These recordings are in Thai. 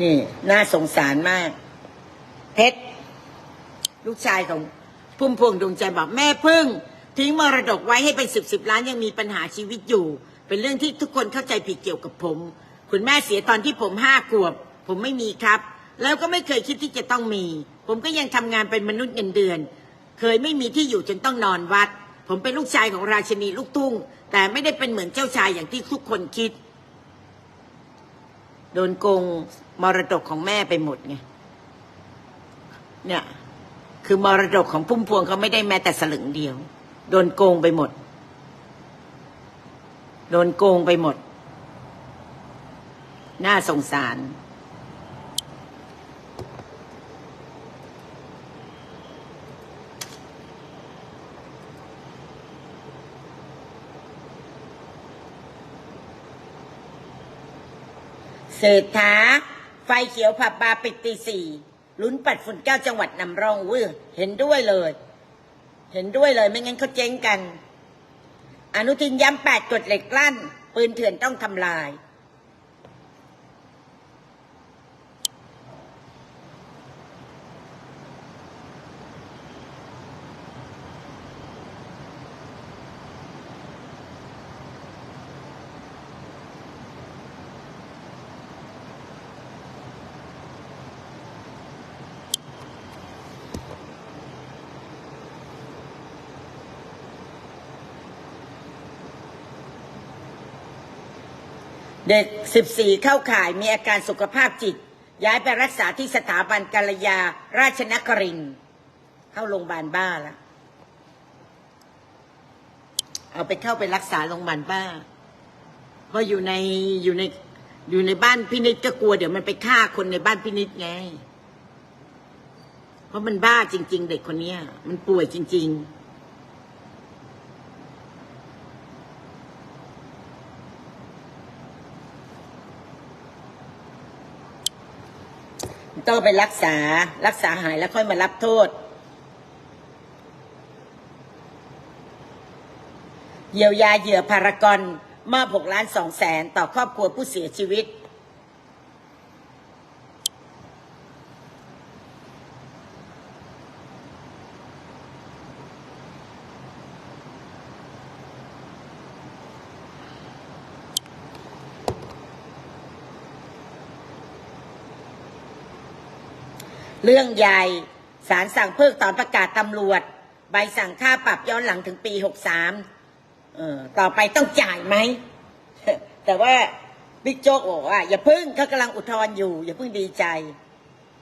นี่ น่าสงสารมาก เพชรลูกชายของพุ่มพวงดวงใจบอกแม่พึ่ง ทิ้งมรดกไว้ให้เป็นสิบสิบล้านยังมีปัญหาชีวิตอยู่ เป็นเรื่องที่ทุกคนเข้าใจผิดเกี่ยวกับผม คุณแม่เสียตอนที่ผมห้าขวบ ผมไม่มีครับ แล้วก็ไม่เคยคิดที่จะต้องมี ผมก็ยังทำงานเป็นมนุษย์เงินเดือน เคยไม่มีที่อยู่จนต้องนอนวัด ผมเป็นลูกชายของราชินีลูกทุ่ง แต่ไม่ได้เป็นเหมือนเจ้าชายอย่างที่ทุกคนคิด โดนโกงมรดกของแม่ไปหมดไงเนี่ย คือมรดกของพุ่มพวงเขาไม่ได้แม้แต่สลึงเดียว โดนโกงไปหมด โดนโกงไปหมด น่าสงสาร เศรษฐา ไฟเขียวผับบาร์ปิดตีสี่ลุ้นปัดฝุ่นเก้าจังหวัดนำร่องเว้ยเห็นด้วยเลย เห็นด้วยเลยไม่งั้นเขาเจ๊งกัน อนุทินย้ำแปดกฎเหล็กกลั่นปืนเถื่อนต้องทำลาย เด็ก 14 เข้าข่ายมีอาการสุขภาพจิต ย้ายไปรักษาที่สถาบันกัลยา ราชนครินเข้าโรงพยาบาลบ้าแล้วเอาไปเข้าไปรักษาโรงพยาบาลบ้าเพราะอยู่ในอยู่ในอยู่ในบ้านพินิจก็กลัวเดี๋ยวมันไปฆ่าคนในบ้านพินิจไง เพราะมันบ้าจริง ๆ เด็กคนเนี้ย มันป่วยจริง ๆ ต้องไปรักษา รักษาหายแล้วค่อยมารับโทษ เยียวยาเหยื่อพารากอนมอบ6ล้าน2แสนต่อครอบครัวผู้เสียชีวิต เรื่องใหญ่ศาลสั่งเพิกตอนประกาศตำรวจ ใบสั่งค่าปรับย้อนหลังถึงปีหกสามต่อไปต้องจ่ายไหม แต่ว่าบิ๊กโจ๊กบอกว่าอย่าพึ่งเขากำลังอุทธรณ์อยู่ อย่าพึ่งดีใจ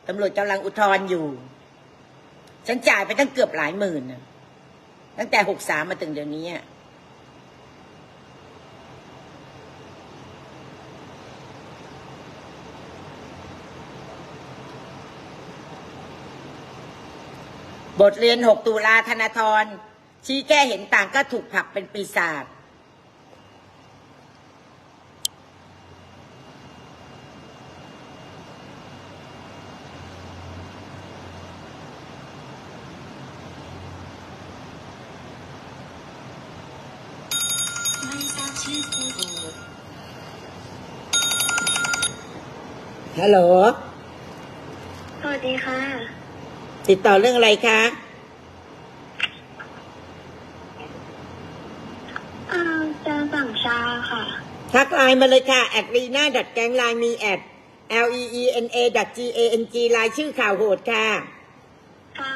ตำรวจกำลังอุทธรณ์อยู่ ฉันจ่ายไปตั้งเกือบหลายหมื่นตั้งแต่หกสามมาถึงเดี๋ยวนี้ บทเรียนหกตุลาธนาธรชี้แก้เห็นต่างก็ถูกผลักเป็นปีศาจไม่ทราบชื่อผู้โปรดฮัลโหล สวัสดีค่ะ ติดต่อเรื่องอะไรคะอ่าจะสั่งชาค่ะ ทักไลน์มาเลยค่ะแอดลีน่าดัดแกงไลน์มีแอด L E E N A ดัด G A N G ไลน์ชื่อข่าวโหดค่ะ ค่ะ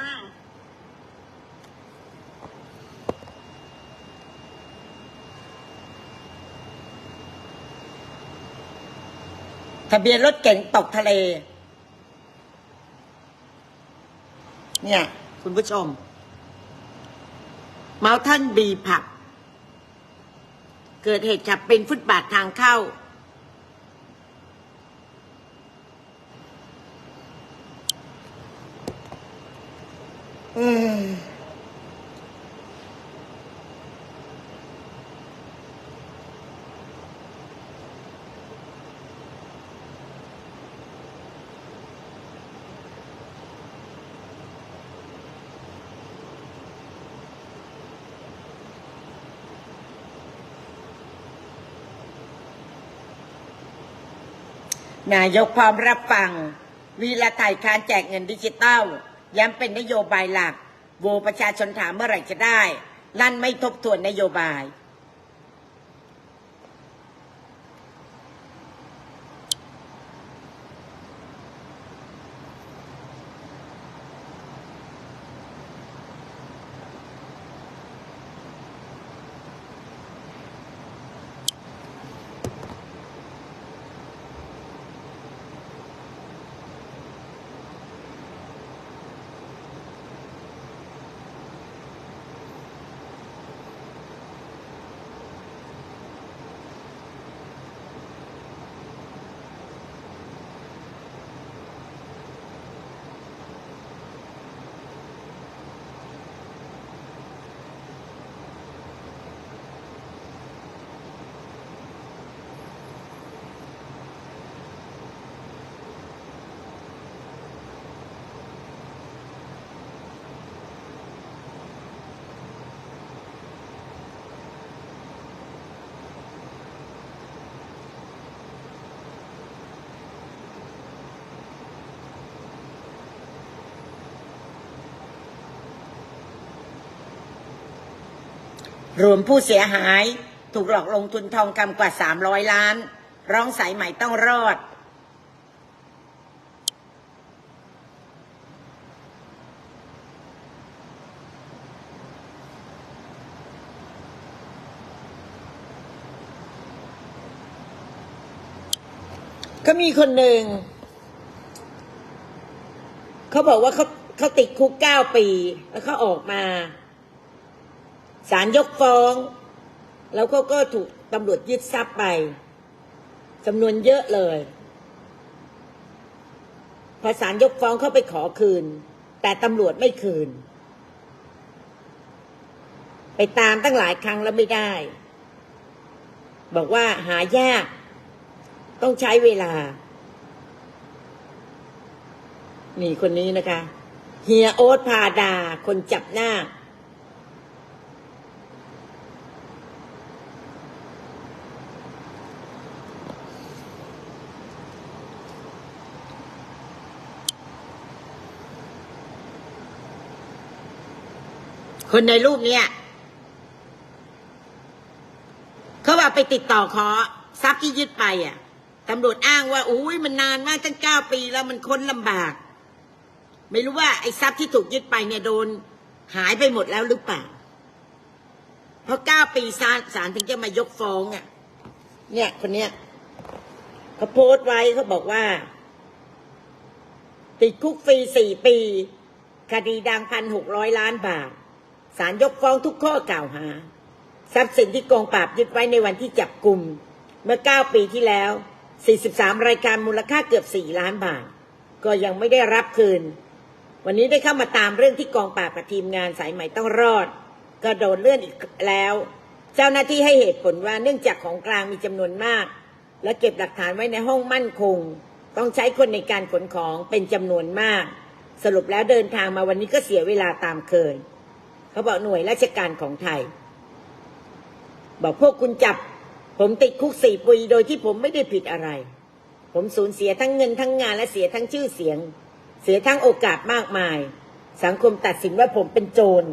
ทะเบียนรถเก๋งตกทะเล เนี่ย คุณผู้ชม เมาท่านบีผับ เกิดเหตุขับเป็นฟุตบาททางเข้า อืม นายกพร้อมรับฟัง วีละไทยคานแจกเงินดิจิตอลย้ำเป็นนโยบายหลัก โวประชาชนถามเมื่อไหร่จะได้ลั่นไม่ทบทวนนโยบาย รวมผู้เสียหายถูกหลอกลงทุนทองคำกว่า 300 ล้าน ร้องสายใหม่ต้องรอด ก็มีคนหนึ่ง เขาบอกว่าเขาเขาติดคุกเก้าปี แล้วเขาออกมา ศาลยกฟ้อง แล้วก็ก็ถูกตำรวจยึดทรัพย์ไปจำนวนเยอะเลยพอศาลยกฟ้องเขาไปขอคืน แต่ตำรวจไม่คืน ไปตามตั้งหลายครั้งแล้วไม่ได้ บอกว่าหายาก ต้องใช้เวลา นี่คนนี้นะคะ เฮียโอ๊ตพาดา คนจับหน้า คนในรูปเนี้ยเขาว่าไปติดต่อขอทรัพย์ที่ยึดไปอะตำรวจอ้างว่าอุ้ยมันนานมากตั้งเก้าปีแล้วมันค้นลำบาก ไม่รู้ว่าไอ้ทรัพย์ที่ถูกยึดไปเนี่ยโดนหายไปหมดแล้วหรือเปล่า เพราะเก้าปีศาลศาลถึงจะมายกฟ้องอะ เนี่ยคนเนี้ยเขาโพสต์ไว้เขาบอกว่า ติดคุกฟรีสี่ปี คดีดังพันหกร้อยล้านบาท ศาลยกฟ้องทุกข้อกล่าวหา ทรัพย์สินที่กองปราบยึดไว้ในวันที่จับกลุ่ม เมื่อ 9 ปีที่แล้ว 43 รายการมูลค่าเกือบ 4 ล้านบาท ก็ยังไม่ได้รับคืน วันนี้ได้เข้ามาตามเรื่องที่กองปราบกับทีมงานสายใหม่ต้องรอด ก็โดนเลื่อนอีกแล้ว เจ้าหน้าที่ให้เหตุผลว่าเนื่องจากของกลางมีจำนวนมาก และเก็บหลักฐานไว้ในห้องมั่นคง ต้องใช้คนในการขนของเป็นจำนวนมาก สรุปแล้วเดินทางมาวันนี้ก็เสียเวลาตามเคย เขาบอกหน่วยราชการของไทย บอกพวกคุณจับ ผมติดคุกสี่ปีโดยที่ผมไม่ได้ผิดอะไร ผมสูญเสียทั้งเงินทั้งงานและเสียทั้งชื่อเสียง เสียทั้งโอกาสมากมาย สังคมตัดสินว่าผมเป็นโจร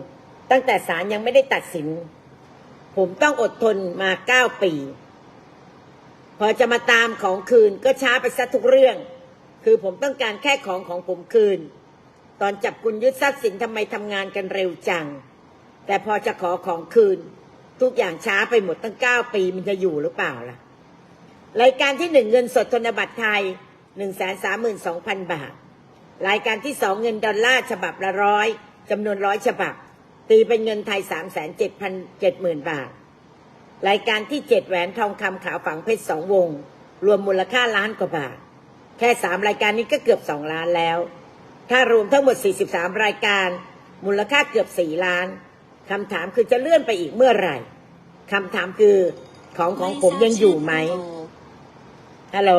ตั้งแต่ศาลยังไม่ได้ตัดสิน ผมต้องอดทนมาเก้าปี พอจะมาตามของคืนก็ช้าไปซะทุกเรื่อง คือผมต้องการแค่ของของผมคืนตอนจับกุญยึดทรัพย์สินทำไมทำงานกันเร็วจัง แต่พอจะขอของคืน ทุกอย่างช้าไปหมดตั้งเก้าปีมันจะอยู่หรือเปล่าล่ะ รายการที่หนึ่งเงินสดธนบัตรไทยหนึ่งแสนสามหมื่นสองพันบาท รายการที่สองเงินดอลลาร์ฉบับละร้อยจำนวนร้อยฉบับ ตีเป็นเงินไทยสามแสนเจ็ดพันเจ็ดหมื่นบาท รายการที่เจ็ดแหวนทองคำขาวฝังเพชรสองวง รวมมูลค่าล้านกว่าบาท แค่สามรายการนี้ก็เกือบสองล้านแล้ว ถ้ารวมทั้งหมด43รายการ มูลค่าเกือบ4ล้าน คำถามคือจะเลื่อนไปอีกเมื่อไหร่คำถามคือของของผมยังอยู่ไหมฮัลโหล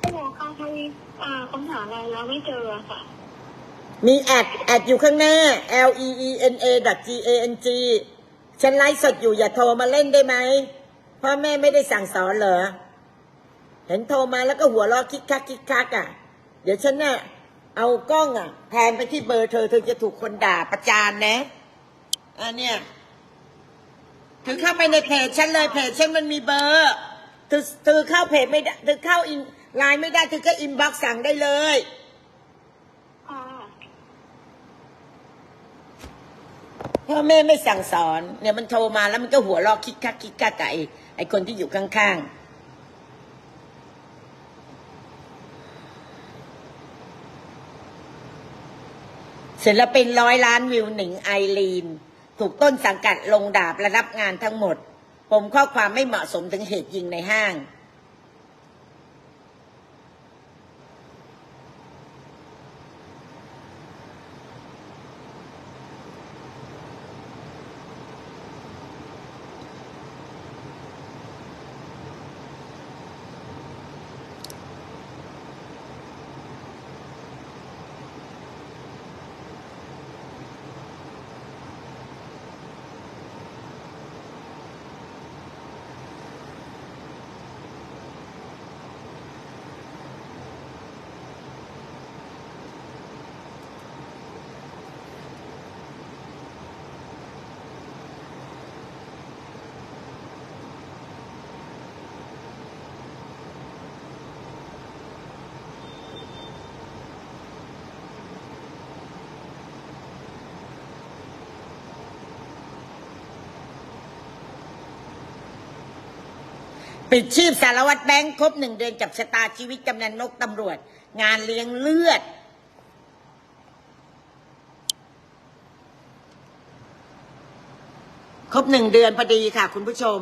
ไม่รู้ค่ะทวีอ่าค้นหาอะไรแล้วไม่เจอค่ะ มีแอดแอดอยู่ข้างหน้า L E E N A G A N G ฉันไลฟ์สดอยู่อย่าโทรมาเล่นได้ไหมพ่อแม่ไม่ได้สั่งสอนเหรอ เห็นโทรมาแล้วก็หัวเราะคิกคักคิกคักอะ เดี๋ยวฉันน่ะเอากล้องอะแพนไปที่เบอร์เธอเธอจะถูกคนด่าประจานนะ อันเนี้ยถือเข้าไปในเพจฉันเลยเพจฉันมันมีเบอร์เธอเธอเข้าเพจไม่ได้เธอเข้าอินไลน์ไม่ได้เธอก็อินบ็อกซ์สั่งได้เลยค่ะพ่อแม่ไม่สั่งสอน เนี่ยมันโทรมาแล้วมันก็หัวเราะคิกคักคิกคักกับไอ้ไอ้คนที่อยู่ข้างๆศิลปินร้อยล้านวิวหนิงไอรีน ถูกต้นสังกัดลงดาบและรับงานทั้งหมด ผมข้อความไม่เหมาะสมถึงเหตุยิงในห้าง ปิดชีพสารวัตรแบงค์ครบหนึ่งเดือนจับชะตาชีวิตกำนันนกตำรวจ งานเลี้ยงเลือด ครบหนึ่งเดือนพอดีค่ะคุณผู้ชม